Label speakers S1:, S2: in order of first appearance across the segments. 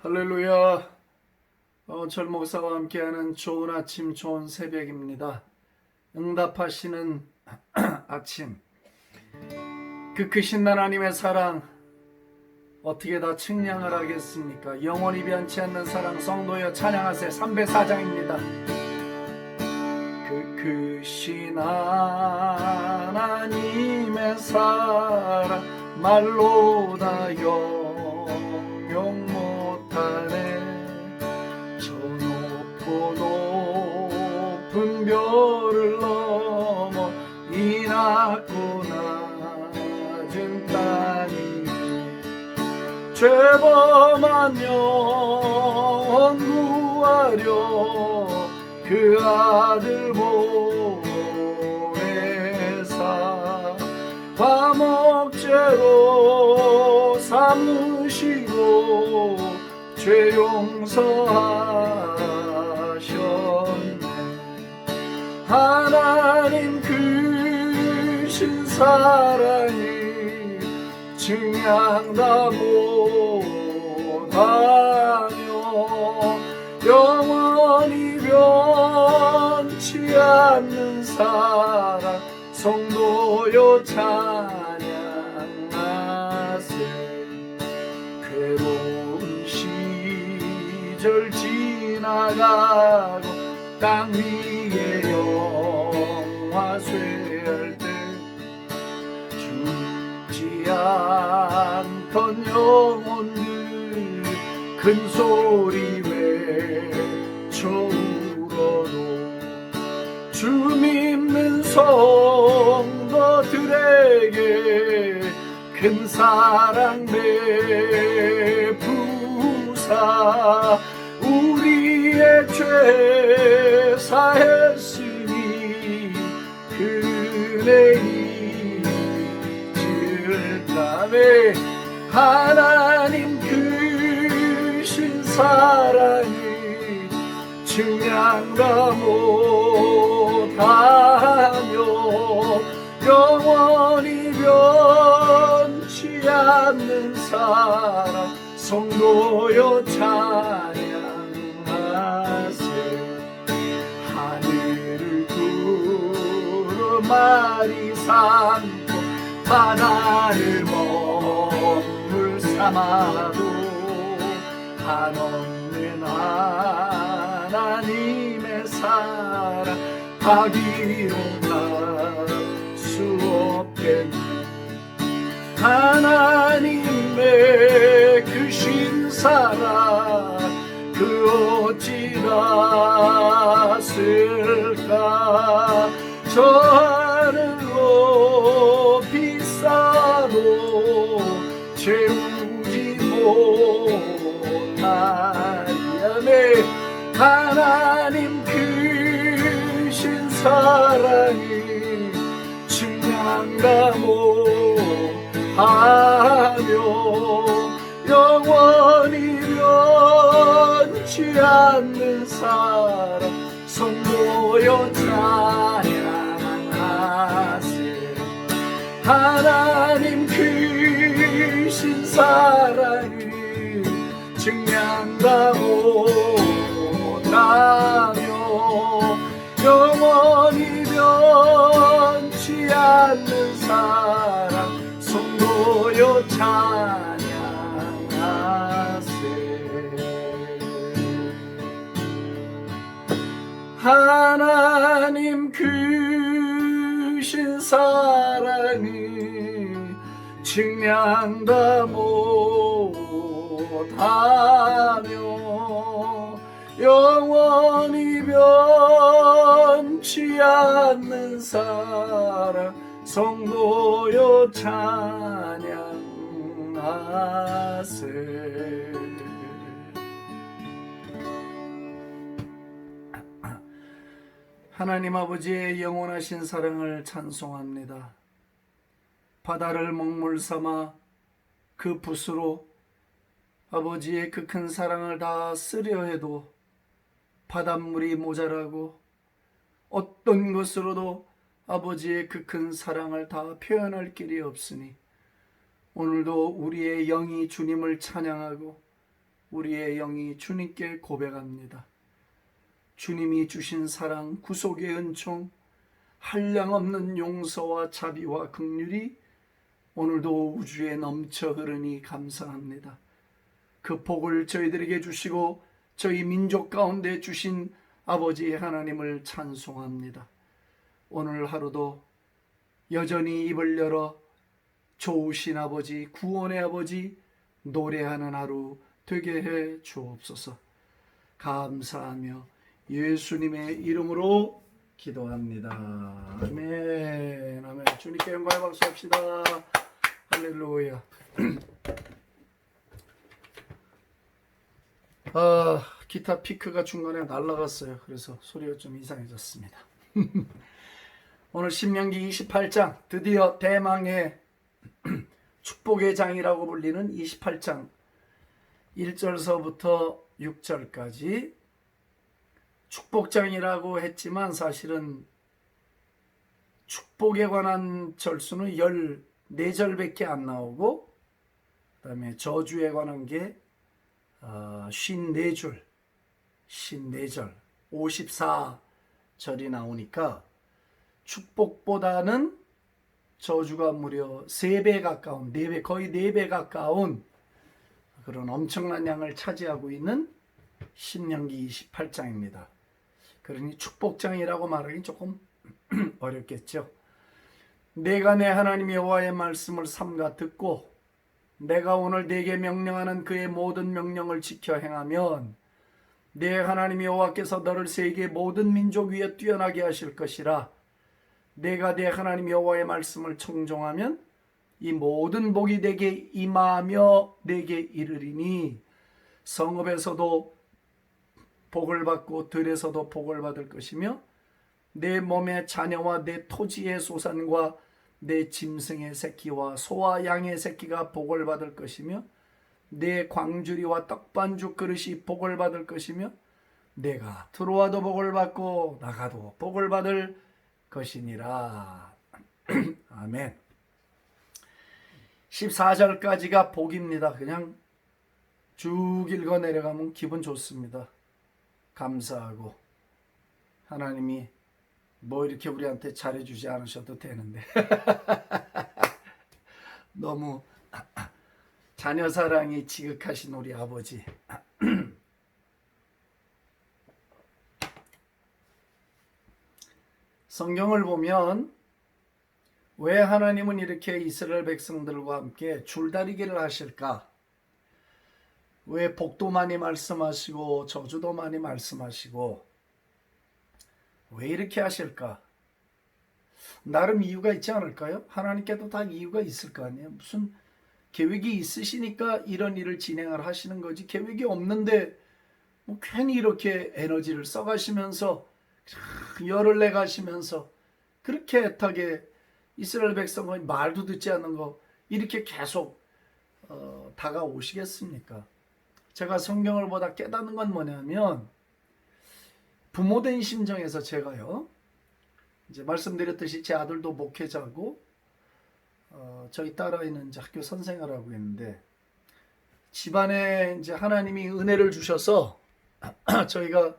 S1: 할렐루야. 어, 절 목사와 함께하는 좋은 아침, 좋은 새벽입니다. 응답하시는 아침. 그 크신 하나님의 사랑 어떻게 다 측량을 하겠습니까? 영원히 변치 않는 사랑 성도여 찬양하세 304장입니다. 그 크신 하나님의 사랑 말로 다영 죄범한 영혼 구하려 그 아들 보내사 과목제로 삼으시고 죄 용서하셨네. 하나님 크신 사랑이 증량다 못하며 영원히 변치 않는 사랑 성도요 찬양하세 괴로운 시절 지나가고 땅 위에 영혼들 큰 소리 외쳐 울어도 주 믿는 성도들에게 큰 사랑 베푸사 우리의 죄 사했으니 그네 잊을까매 하나님 크신 사랑이 증량다 못하며 영원히 변치 않는 사랑 성도여 찬양하세 하늘을 구름 말이 삼고 바다를 삼아도 한없는 하나님의 사랑 가기로나 수 없겠네 하나님의 크신 사랑 그 어찌 갔을까? 저 하늘로 비싸도 채우 못하며 영원히 변치 않는 사랑 성도여 찬양하세 하나님 크신 증량다 못하며 영 사랑 성도여 찬양하세. 하나님 크신 사랑이 증량다 못하며 영원히 변치 않는 사랑 성도여 찬양하세 하나님 아버지의 영원하신 사랑을 찬송합니다. 바다를 먹물 삼아 그 붓으로 아버지의 그 큰 사랑을 다 쓰려 해도 바닷물이 모자라고 어떤 것으로도 아버지의 그 큰 사랑을 다 표현할 길이 없으니 오늘도 우리의 영이 주님을 찬양하고 우리의 영이 주님께 고백합니다. 주님이 주신 사랑, 구속의 은총, 한량 없는 용서와 자비와 긍휼이 오늘도 우주에 넘쳐 흐르니 감사합니다. 그 복을 저희들에게 주시고 저희 민족 가운데 주신 아버지 하나님을 찬송합니다. 오늘 하루도 여전히 입을 열어 좋으신 아버지, 구원의 아버지, 노래하는 하루 되게 해 주옵소서. 감사하며 예수님의 이름으로 기도합니다. 아멘. 아멘. 주님께 영광의 박수 합시다. 할렐루야. 아, 기타 피크가 중간에 날라갔어요. 그래서 소리가 좀 이상해졌습니다. 오늘 신명기 28장 드디어 대망의 축복의 장이라고 불리는 28장 1절서부터 6절까지 축복장이라고 했지만 사실은 축복에 관한 절수는 14절밖에 안 나오고 그다음에 저주에 관한 게 어, 54줄 54절 54절이 나오니까 축복보다는 저주가 무려 3배 가까운 4배 거의 4배 가까운 그런 엄청난 양을 차지하고 있는 신명기 28장입니다. 그러니 축복장이라고 말하기 조금 어렵겠죠. 내가 내 하나님 여호와의 말씀을 삼가 듣고 내가 오늘 내게 명령하는 그의 모든 명령을 지켜 행하면 내 하나님 여호와께서 너를 세계 모든 민족 위에 뛰어나게 하실 것이라 내가 내 하나님 여호와의 말씀을 청종하면 이 모든 복이 내게 임하며 내게 이르리니 성읍에서도 복을 받고 들에서도 복을 받을 것이며 내 몸의 자녀와 내 토지의 소산과 내 짐승의 새끼와 소와 양의 새끼가 복을 받을 것이며 내 광주리와 떡반죽 그릇이 복을 받을 것이며 내가 들어와도 복을 받고 나가도 복을 받을 것이니라. 아멘. 14절까지가 복입니다. 그냥 쭉 읽어 내려가면 기분 좋습니다. 감사하고 하나님이 뭐 이렇게 우리한테 잘해주지 않으셔도 되는데 너무 자녀 사랑이 지극하신 우리 아버지 성경을 보면 왜 하나님은 이렇게 이스라엘 백성들과 함께 줄다리기를 하실까? 왜 복도 많이 말씀하시고 저주도 많이 말씀하시고 왜 이렇게 하실까? 나름 이유가 있지 않을까요? 하나님께도 다 이유가 있을 거 아니에요. 무슨 계획이 있으시니까 이런 일을 진행을 하시는 거지. 계획이 없는데 뭐 괜히 이렇게 에너지를 써가시면서 열을 내 가시면서 그렇게 애타게 이스라엘 백성의 말도 듣지 않는 거 이렇게 계속 어, 다가오시겠습니까? 제가 성경을 보다 깨닫는 건 뭐냐면 부모된 심정에서 제가요 이제 말씀드렸듯이 제 아들도 목회자고 어, 저희 딸아이는 이제 학교 선생을 하고 있는데 집안에 이제 하나님이 은혜를 주셔서 저희가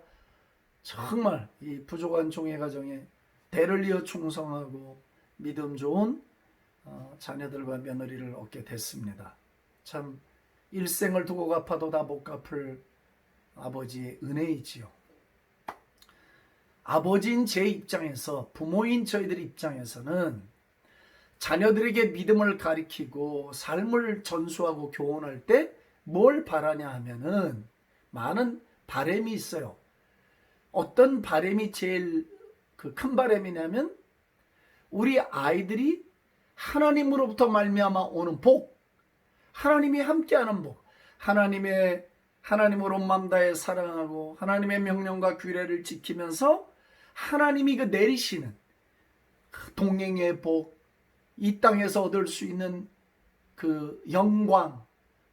S1: 정말 이 부족한 종의 가정에 대를 이어 충성하고 믿음 좋은 어, 자녀들과 며느리를 얻게 됐습니다. 참 일생을 두고 갚아도 다 못 갚을 아버지의 은혜이지요. 아버지인 제 입장에서 부모인 저희들 입장에서는 자녀들에게 믿음을 가리키고 삶을 전수하고 교훈할 때 뭘 바라냐 하면은 많은 바램이 있어요. 어떤 바램이 제일 그 큰 바램이냐면 우리 아이들이 하나님으로부터 말미암아 오는 복, 하나님이 함께하는 복, 하나님의 하나님으로 맘다에 사랑하고 하나님의 명령과 규례를 지키면서 하나님이 그 내리시는 그 동행의 복, 이 땅에서 얻을 수 있는 그 영광,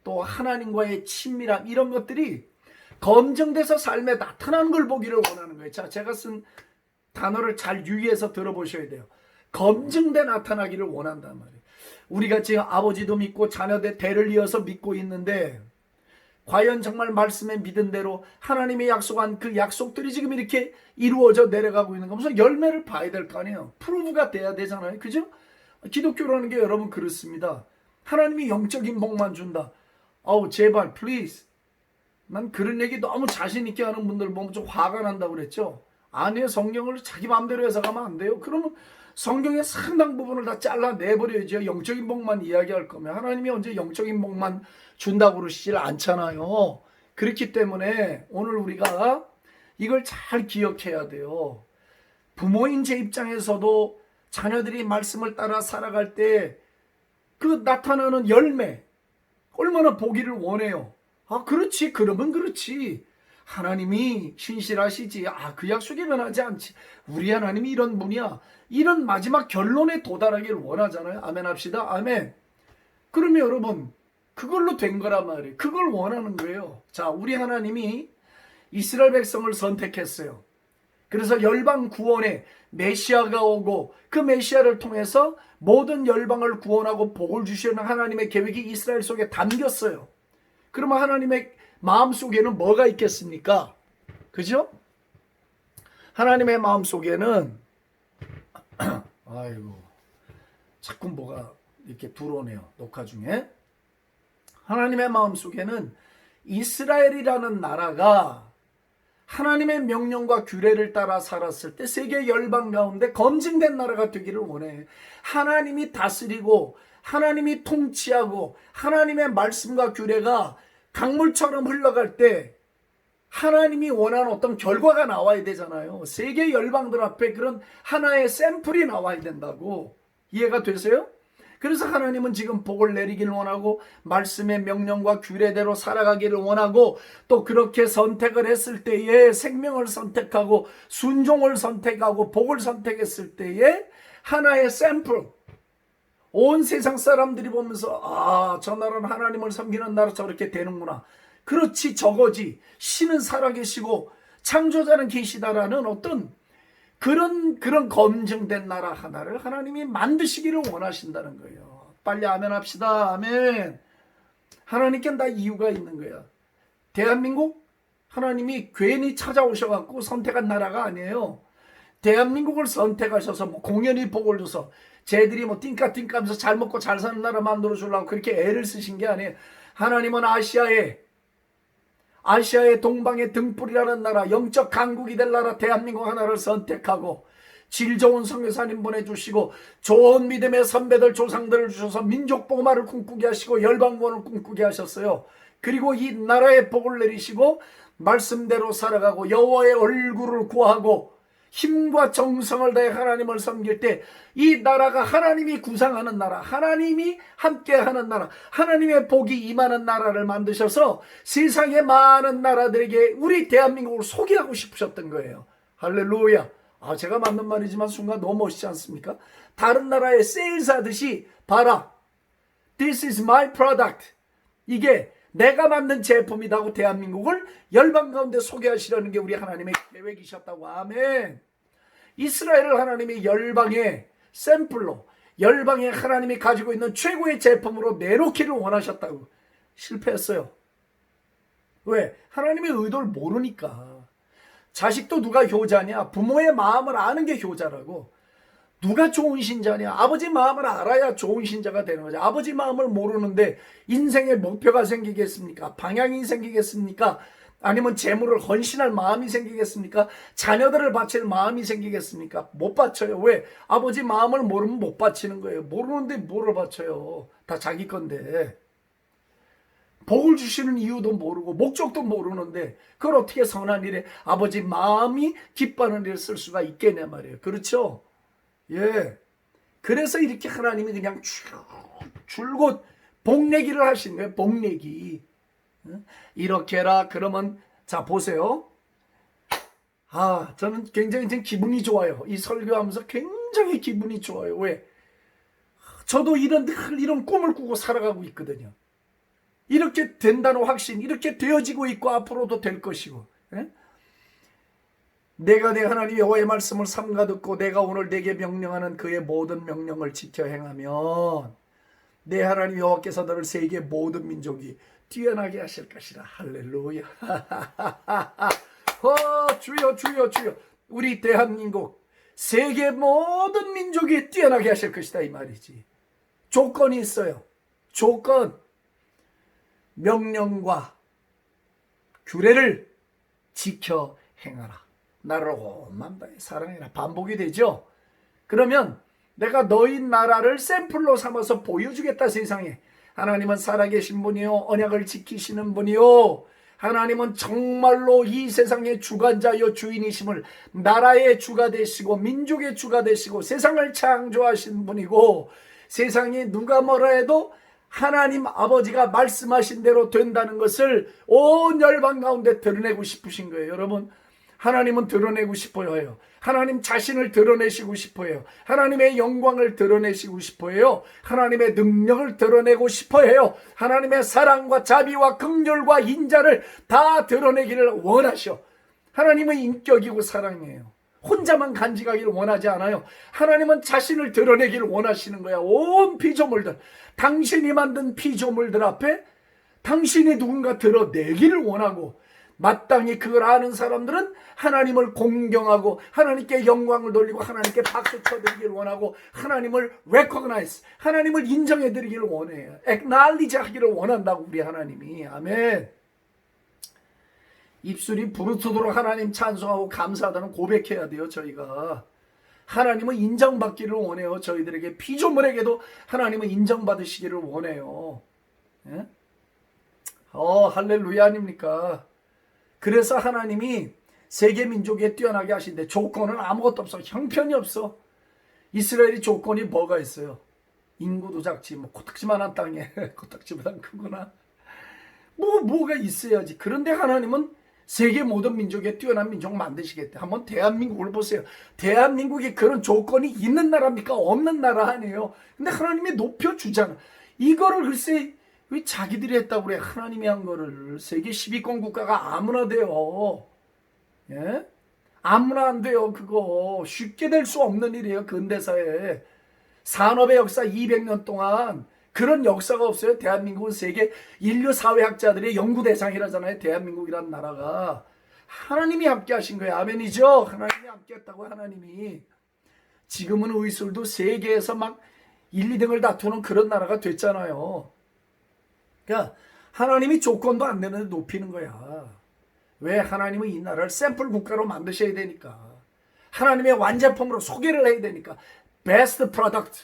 S1: 또 하나님과의 친밀함 이런 것들이 검증돼서 삶에 나타나는 걸 보기를 원하는 거예요. 자, 제가 쓴 단어를 잘 유의해서 들어보셔야 돼요. 검증돼 나타나기를 원한단 말이에요. 우리가 지금 아버지도 믿고 자녀들 대를 이어서 믿고 있는데 과연 정말 말씀에 믿은 대로 하나님의 약속한 그 약속들이 지금 이렇게 이루어져 내려가고 있는 거면서 열매를 봐야 될 거 아니에요. 프루브가 돼야 되잖아요. 그죠? 기독교라는 게 여러분 그렇습니다. 하나님이 영적인 복만 준다. 아우 제발 플리즈. 난 그런 얘기 너무 자신 있게 하는 분들 보면 좀 화가 난다고 그랬죠. 아니에요. 성경을 자기 마음대로 해석하면 안 돼요. 그러면 성경의 상당 부분을 다 잘라 내버려야죠. 영적인 복만 이야기할 거면 하나님이 언제 영적인 복만 준다고 그러시질 않잖아요. 그렇기 때문에 오늘 우리가 이걸 잘 기억해야 돼요. 부모인 제 입장에서도 자녀들이 말씀을 따라 살아갈 때 그 나타나는 열매 얼마나 보기를 원해요. 아, 그렇지. 그러면 그렇지. 하나님이 신실하시지. 아, 그 약속이 변하지 않지. 우리 하나님이 이런 분이야. 이런 마지막 결론에 도달하기를 원하잖아요. 아멘 합시다. 아멘. 그러면 여러분, 그걸로 된 거란 말이에요. 그걸 원하는 거예요. 자, 우리 하나님이 이스라엘 백성을 선택했어요. 그래서 열방 구원에 메시아가 오고 그 메시아를 통해서 모든 열방을 구원하고 복을 주시는 하나님의 계획이 이스라엘 속에 담겼어요. 그러면 하나님의 마음 속에는 뭐가 있겠습니까? 그죠? 하나님의 마음 속에는 아이고 자꾸 뭐가 이렇게 들어오네요. 녹화 중에 하나님의 마음 속에는 이스라엘이라는 나라가 하나님의 명령과 규례를 따라 살았을 때 세계 열방 가운데 검증된 나라가 되기를 원해. 하나님이 다스리고 하나님이 통치하고 하나님의 말씀과 규례가 강물처럼 흘러갈 때 하나님이 원하는 어떤 결과가 나와야 되잖아요. 세계 열방들 앞에 그런 하나의 샘플이 나와야 된다고. 이해가 되세요? 그래서 하나님은 지금 복을 내리기를 원하고 말씀의 명령과 규례대로 살아가기를 원하고 또 그렇게 선택을 했을 때에 생명을 선택하고 순종을 선택하고 복을 선택했을 때에 하나의 샘플 온 세상 사람들이 보면서 아, 저 나라는 하나님을 섬기는 나라 저렇게 되는구나. 그렇지 저거지. 신은 살아계시고 창조자는 계시다라는 어떤 그런 그런 검증된 나라 하나를 하나님이 만드시기를 원하신다는 거예요. 빨리 아멘 합시다. 아멘. 하나님께 다 이유가 있는 거야. 대한민국 하나님이 괜히 찾아오셔 갖고 선택한 나라가 아니에요. 대한민국을 선택하셔서 뭐 공연히 복을 줘서 쟤들이 뭐 띵까 띵까 하면서 잘 먹고 잘 사는 나라 만들어 주려고 그렇게 애를 쓰신 게 아니에요. 하나님은 아시아에 아시아의 동방의 등불이라는 나라, 영적 강국이 될 나라 대한민국 하나를 선택하고 질 좋은 성교사님 보내주시고 좋은 믿음의 선배들 조상들을 주셔서 민족 복마를 꿈꾸게 하시고 열방권을 꿈꾸게 하셨어요. 그리고 이 나라의 복을 내리시고 말씀대로 살아가고 여호와의 얼굴을 구하고 힘과 정성을 다해 하나님을 섬길 때 이 나라가 하나님이 구상하는 나라, 하나님이 함께하는 나라, 하나님의 복이 임하는 나라를 만드셔서 세상의 많은 나라들에게 우리 대한민국을 소개하고 싶으셨던 거예요. 할렐루야. 아, 제가 맞는 말이지만 순간 너무 멋있지 않습니까? 다른 나라에 세일즈 하듯이 봐라. This is my product. 이게 내가 만든 제품이다고 대한민국을 열방 가운데 소개하시려는 게 우리 하나님의 계획이셨다고. 아멘. 이스라엘을 하나님이 열방의 샘플로 열방의 하나님이 가지고 있는 최고의 제품으로 내놓기를 원하셨다고 실패했어요. 왜? 하나님의 의도를 모르니까. 자식도 누가 효자냐? 부모의 마음을 아는 게 효자라고. 누가 좋은 신자냐? 아버지 마음을 알아야 좋은 신자가 되는 거죠. 아버지 마음을 모르는데 인생의 목표가 생기겠습니까? 방향이 생기겠습니까? 아니면 재물을 헌신할 마음이 생기겠습니까? 자녀들을 바칠 마음이 생기겠습니까? 못 바쳐요. 왜? 아버지 마음을 모르면 못 바치는 거예요. 모르는데 뭐를 바쳐요? 다 자기 건데. 복을 주시는 이유도 모르고 목적도 모르는데 그걸 어떻게 선한 일에 아버지 마음이 기뻐하는 일을 쓸 수가 있겠냐 말이에요. 그렇죠? 예. 그래서 이렇게 하나님이 그냥 쭉 줄곧 복내기를 하신 거예요. 복내기. 이렇게라 그러면 자 보세요. 아 저는 굉장히 지금 기분이 좋아요. 이 설교하면서 굉장히 기분이 좋아요. 왜? 저도 이런 늘 이런 꿈을 꾸고 살아가고 있거든요. 이렇게 된다는 확신, 이렇게 되어지고 있고 앞으로도 될 것이고. 예? 내가 내 하나님 여호와의 말씀을 삼가 듣고 내가 오늘 내게 명령하는 그의 모든 명령을 지켜 행하면 내 하나님 여호와께서 너를 세계 모든 민족이 뛰어나게 하실 것이라 할렐루야. 어, 주여 주여 주여 우리 대한민국 세계 모든 민족이 뛰어나게 하실 것이다 이 말이지. 조건이 있어요. 조건 명령과 규례를 지켜 행하라. 온만 다해 사랑해라. 반복이 되죠. 그러면 내가 너희 나라를 샘플로 삼아서 보여주겠다 세상에. 하나님은 살아계신 분이요 언약을 지키시는 분이요 하나님은 정말로 이 세상의 주관자여 주인이심을 나라의 주가 되시고 민족의 주가 되시고 세상을 창조하신 분이고 세상이 누가 뭐라 해도 하나님 아버지가 말씀하신 대로 된다는 것을 온 열방 가운데 드러내고 싶으신 거예요. 여러분 하나님은 드러내고 싶어요. 해요. 하나님 자신을 드러내시고 싶어요. 하나님의 영광을 드러내시고 싶어요. 하나님의 능력을 드러내고 싶어요. 하나님의 사랑과 자비와 긍휼과 인자를 다 드러내기를 원하셔. 하나님은 인격이고 사랑이에요. 혼자만 간직하기를 원하지 않아요. 하나님은 자신을 드러내기를 원하시는 거야. 온 피조물들, 당신이 만든 피조물들 앞에 당신이 누군가 드러내기를 원하고 마땅히 그걸 아는 사람들은 하나님을 공경하고 하나님께 영광을 돌리고 하나님께 박수 쳐드리기를 원하고 하나님을 recognize, 하나님을 인정해드리기를 원해요. acknowledge 하기를 원한다고 우리 하나님이. 아멘. 입술이 부르트도록 하나님 찬송하고 감사하다는 고백해야 돼요, 저희가. 하나님은 인정받기를 원해요. 저희들에게 피조물에게도 하나님은 인정받으시기를 원해요. 예? 어, 할렐루야 아닙니까? 그래서 하나님이 세계 민족에 뛰어나게 하신데 조건은 아무것도 없어. 형편이 없어. 이스라엘이 조건이 뭐가 있어요? 인구도 작지, 뭐 코딱지만한 땅에 코딱지보단 크구나. 뭐 뭐가 있어야지. 그런데 하나님은 세계 모든 민족에 뛰어난 민족 만드시겠대. 한번 대한민국을 보세요. 대한민국이 그런 조건이 있는 나라입니까? 없는 나라 아니에요. 근데 하나님이 높여주잖아. 이거를 글쎄 왜 자기들이 했다고 그래? 하나님이 한 거를 세계 10위권 국가가 아무나 돼요. 예? 아무나 안 돼요. 그거 쉽게 될 수 없는 일이에요. 근대사에 산업의 역사 200년 동안 그런 역사가 없어요. 대한민국은 세계 인류 사회학자들의 연구 대상이라잖아요. 대한민국이란 나라가 하나님이 함께 하신 거예요. 아멘이죠. 하나님이 함께 했다고 하나님이 지금은 의술도 세계에서 막 1, 2등을 다투는 그런 나라가 됐잖아요. 그러니까 하나님이 조건도 안 되는데 높이는 거야. 왜 하나님은 이 나라를 샘플 국가로 만드셔야 되니까. 하나님의 완제품으로 소개를 해야 되니까. 베스트 프로덕트.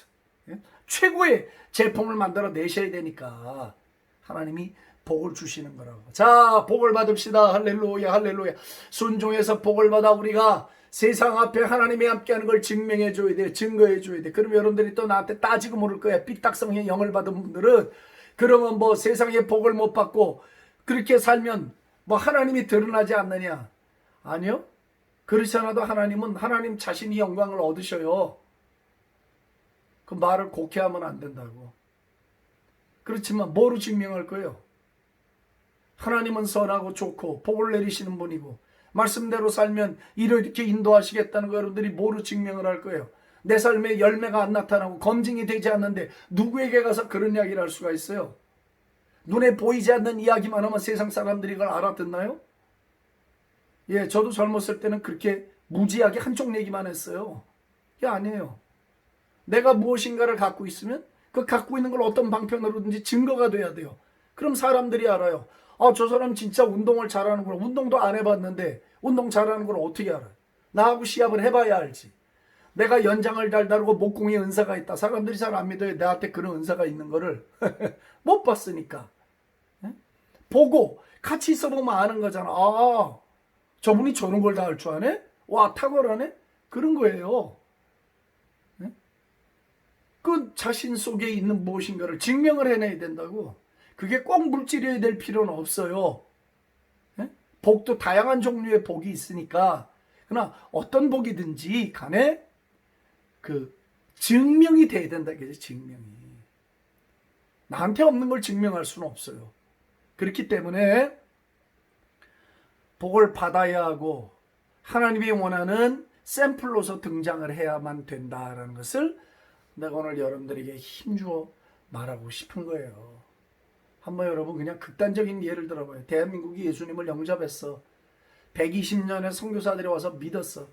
S1: 예? 최고의 제품을 만들어 내셔야 되니까. 하나님이 복을 주시는 거라고. 자, 복을 받읍시다. 할렐루야, 할렐루야. 순종해서 복을 받아 우리가 세상 앞에 하나님이 함께하는 걸 증명해 줘야 돼. 증거해 줘야 돼. 그럼 여러분들이 또 나한테 따지고 물을 거야. 삐딱성의 영을 받은 분들은 그러면 뭐 세상에 복을 못 받고 그렇게 살면 뭐 하나님이 드러나지 않느냐? 아니요. 그렇지 않아도 하나님은 하나님 자신이 영광을 얻으셔요. 그 말을 곡해하면 안 된다고. 그렇지만 뭐로 증명할 거예요? 하나님은 선하고 좋고 복을 내리시는 분이고 말씀대로 살면 이렇게 인도하시겠다는 거 여러분들이 뭐로 증명을 할 거예요? 내 삶에 열매가 안 나타나고 검증이 되지 않는데 누구에게 가서 그런 이야기를 할 수가 있어요? 눈에 보이지 않는 이야기만 하면 세상 사람들이 그걸 알아듣나요? 예, 저도 젊었을 때는 그렇게 무지하게 한쪽 얘기만 했어요. 이게 아니에요. 내가 무엇인가를 갖고 있으면 그 갖고 있는 걸 어떤 방편으로든지 증거가 돼야 돼요. 그럼 사람들이 알아요. 아, 저 사람 진짜 운동을 잘하는구나. 운동도 안 해봤는데 운동 잘하는 걸 어떻게 알아요? 나하고 시합을 해봐야 알지. 내가 연장을 잘 다루고 목공에 은사가 있다. 사람들이 잘 안 믿어요. 내한테 그런 은사가 있는 거를 못 봤으니까. 예? 보고 같이 있어보면 아는 거잖아. 아, 저분이 저런 걸 다 할 줄 아네? 와, 탁월하네? 그런 거예요. 예? 그 자신 속에 있는 무엇인가를 증명을 해내야 된다고. 그게 꼭 물질이어야 될 필요는 없어요. 예? 복도 다양한 종류의 복이 있으니까. 그러나 어떤 복이든지 간에 그 증명이 돼야 된다 그죠 증명이 나한테 없는 걸 증명할 수는 없어요 그렇기 때문에 복을 받아야 하고 하나님이 원하는 샘플로서 등장을 해야만 된다라는 것을 내가 오늘 여러분들에게 힘주어 말하고 싶은 거예요 한번 여러분 그냥 극단적인 예를 들어봐요. 대한민국이 예수님을 영접했어. 120년의 선교사들이 와서 믿었어.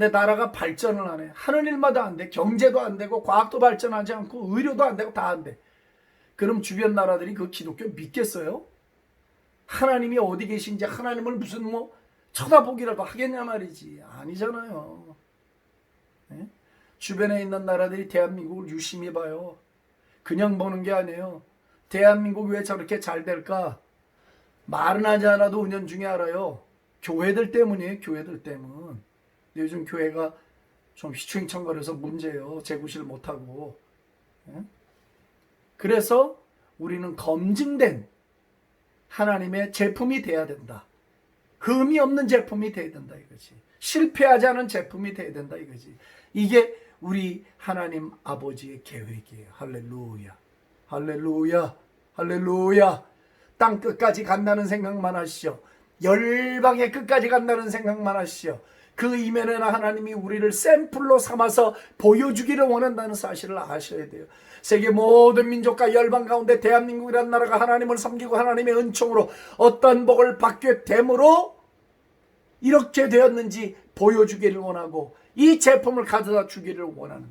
S1: 근데 나라가 발전을 안 해. 하는 일마다 안 돼. 경제도 안 되고 과학도 발전하지 않고 의료도 안 되고 다 안 돼. 그럼 주변 나라들이 그 기독교 믿겠어요? 하나님이 어디 계신지 하나님을 무슨 뭐 쳐다보기라도 하겠냐 말이지. 아니잖아요. 네? 주변에 있는 나라들이 대한민국을 유심히 봐요. 그냥 보는 게 아니에요. 대한민국 왜 저렇게 잘 될까? 말은 하지 않아도 은연 중에 알아요. 교회들 때문이에요. 교회들 때문. 요즘 교회가 좀 휘청휘청거려서 문제예요. 재구실 못하고. 예? 그래서 우리는 검증된 하나님의 제품이 돼야 된다. 흠이 없는 제품이 돼야 된다 이거지. 실패하지 않은 제품이 돼야 된다 이거지. 이게 우리 하나님 아버지의 계획이에요. 할렐루야. 할렐루야. 할렐루야. 땅 끝까지 간다는 생각만 하시오. 열방의 끝까지 간다는 생각만 하시오. 그 이면에는 하나님이 우리를 샘플로 삼아서 보여주기를 원한다는 사실을 아셔야 돼요. 세계 모든 민족과 열방 가운데 대한민국이라는 나라가 하나님을 섬기고 하나님의 은총으로 어떤 복을 받게 됨으로 이렇게 되었는지 보여주기를 원하고 이 제품을 가져다 주기를 원하는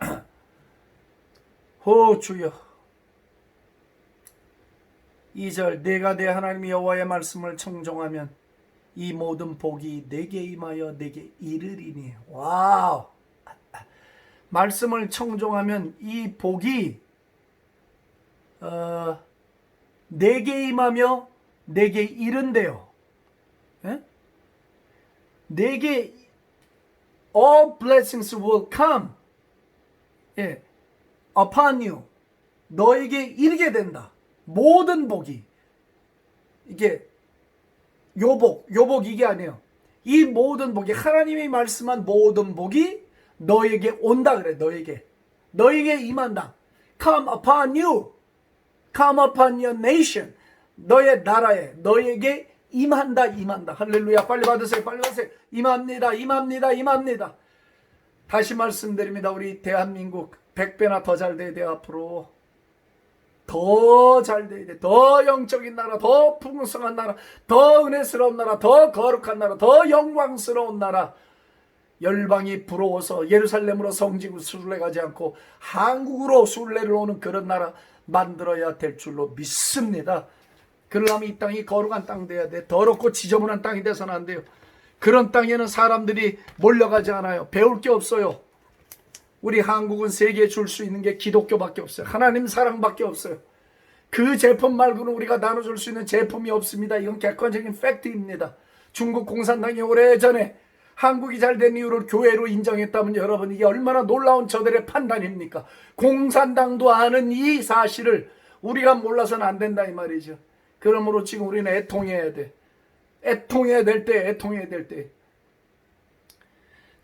S1: 거예요. 호 주여 2절 내가 내 하나님 여호와의 말씀을 청종하면 이 모든 복이 내게 임하여 내게 이르리니 와우 말씀을 청종하면 이 복이 어, 내게 임하며 내게 이른대요. 예? 내게 all blessings will come 예, upon you 너에게 이르게 된다. 모든 복이 이게 요복 요복 이게 아니에요. 이 모든 복이 하나님이 말씀한 모든 복이 너에게 온다 그래 너에게. 너에게 임한다. Come upon you, come upon your nation. 너의 나라에 너에게 임한다 임한다. 할렐루야. 빨리 받으세요 빨리 받으세요. 임합니다 임합니다 임합니다. 다시 말씀드립니다. 우리 대한민국 100배나 더 잘 돼야 돼 앞으로 더 잘 돼야 돼. 더 영적인 나라, 더 풍성한 나라, 더 은혜스러운 나라, 더 거룩한 나라, 더 영광스러운 나라. 열방이 부러워서 예루살렘으로 성지고 순례 가지 않고 한국으로 순례를 오는 그런 나라 만들어야 될 줄로 믿습니다. 그러려면 이 땅이 거룩한 땅 돼야 돼. 더럽고 지저분한 땅이 돼서는 안 돼요. 그런 땅에는 사람들이 몰려가지 않아요. 배울 게 없어요. 우리 한국은 세계에 줄 수 있는 게 기독교밖에 없어요. 하나님 사랑밖에 없어요. 그 제품 말고는 우리가 나눠줄 수 있는 제품이 없습니다. 이건 객관적인 팩트입니다. 중국 공산당이 오래전에 한국이 잘 된 이유를 교회로 인정했다면 여러분 이게 얼마나 놀라운 저들의 판단입니까? 공산당도 아는 이 사실을 우리가 몰라서는 안 된다 이 말이죠. 그러므로 지금 우리는 애통해야 돼. 애통해야 될 때, 애통해야 될 때.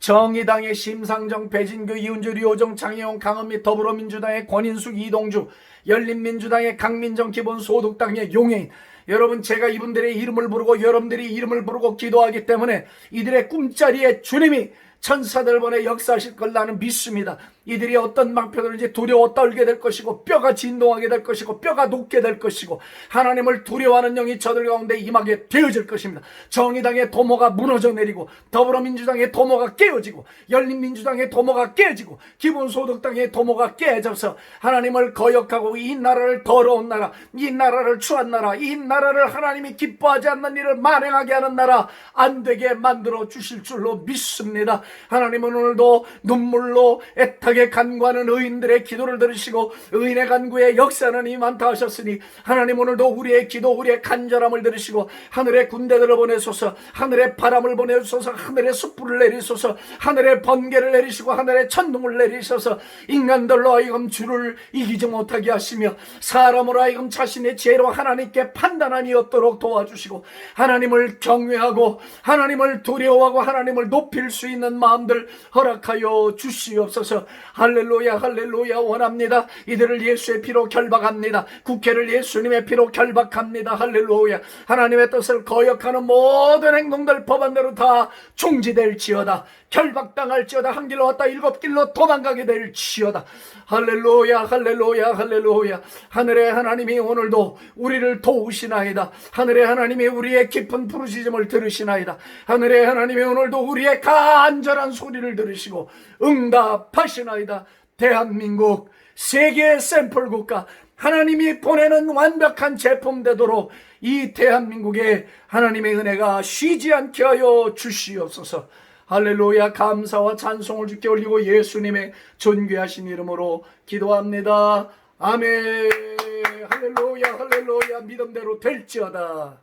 S1: 정의당의 심상정, 배진규, 이은주, 류호정, 장혜영, 강은미, 더불어민주당의 권인숙, 이동주, 열린민주당의 강민정, 기본소득당의 용해인. 여러분 제가 이분들의 이름을 부르고 여러분들이 이름을 부르고 기도하기 때문에 이들의 꿈자리에 주님이 천사들 보내 역사하실 걸 나는 믿습니다. 이들이 어떤 방편으로든지 두려워 떨게 될 것이고 뼈가 진동하게 될 것이고 뼈가 녹게 될 것이고 하나님을 두려워하는 영이 저들 가운데 임하게 되어질 것입니다. 정의당의 도모가 무너져 내리고 더불어민주당의 도모가 깨어지고 열린민주당의 도모가 깨지고 기본소득당의 도모가 깨져서 하나님을 거역하고 이 나라를 더러운 나라 이 나라를 추한 나라 이 나라를 하나님이 기뻐하지 않는 일을 만행하게 하는 나라 안 되게 만들어 주실 줄로 믿습니다. 하나님은 오늘도 눈물로 애타 게 간구하는 의인들의 기도를 들으시고 의인의 간구에 역사는 이만다 하셨으니 하나님 오늘도 우리의 기도 우리의 간절함을 들으시고 하늘의 군대들을 보내소서 하늘의 바람을 보내소서 하늘의 숯불을 내리소서 하늘의 번개를 내리시고 하늘의 천둥을 내리셔서. 인간들로 하여금 주를 이기지 못하게 하시며 사람으로 하여금 자신의 지혜로 하나님께 판단함이 없도록 도와주시고 하나님을 경외하고 하나님을 두려워하고 하나님을 높일 수 있는 마음들 허락하여 주시옵소서 할렐루야 할렐루야 원합니다. 이들을 예수의 피로 결박합니다. 국회를 예수님의 피로 결박합니다. 할렐루야. 하나님의 뜻을 거역하는 모든 행동들 법안대로 다 중지될지어다. 결박당할지어다. 한 길로 왔다 일곱 길로 도망가게 될지어다 할렐루야 할렐루야 할렐루야. 하늘의 하나님이 오늘도 우리를 도우시나이다. 하늘의 하나님이 우리의 깊은 부르짖음을 들으시나이다. 하늘의 하나님이 오늘도 우리의 간절한 소리를 들으시고 응답하시나이다. 대한민국 세계의 샘플 국가 하나님이 보내는 완벽한 제품 되도록 이 대한민국에 하나님의 은혜가 쉬지 않게 하여 주시옵소서. 할렐루야 감사와 찬송을 주께 올리고 예수님의 존귀하신 이름으로 기도합니다. 아멘. 할렐루야 할렐루야 믿음대로 될지어다.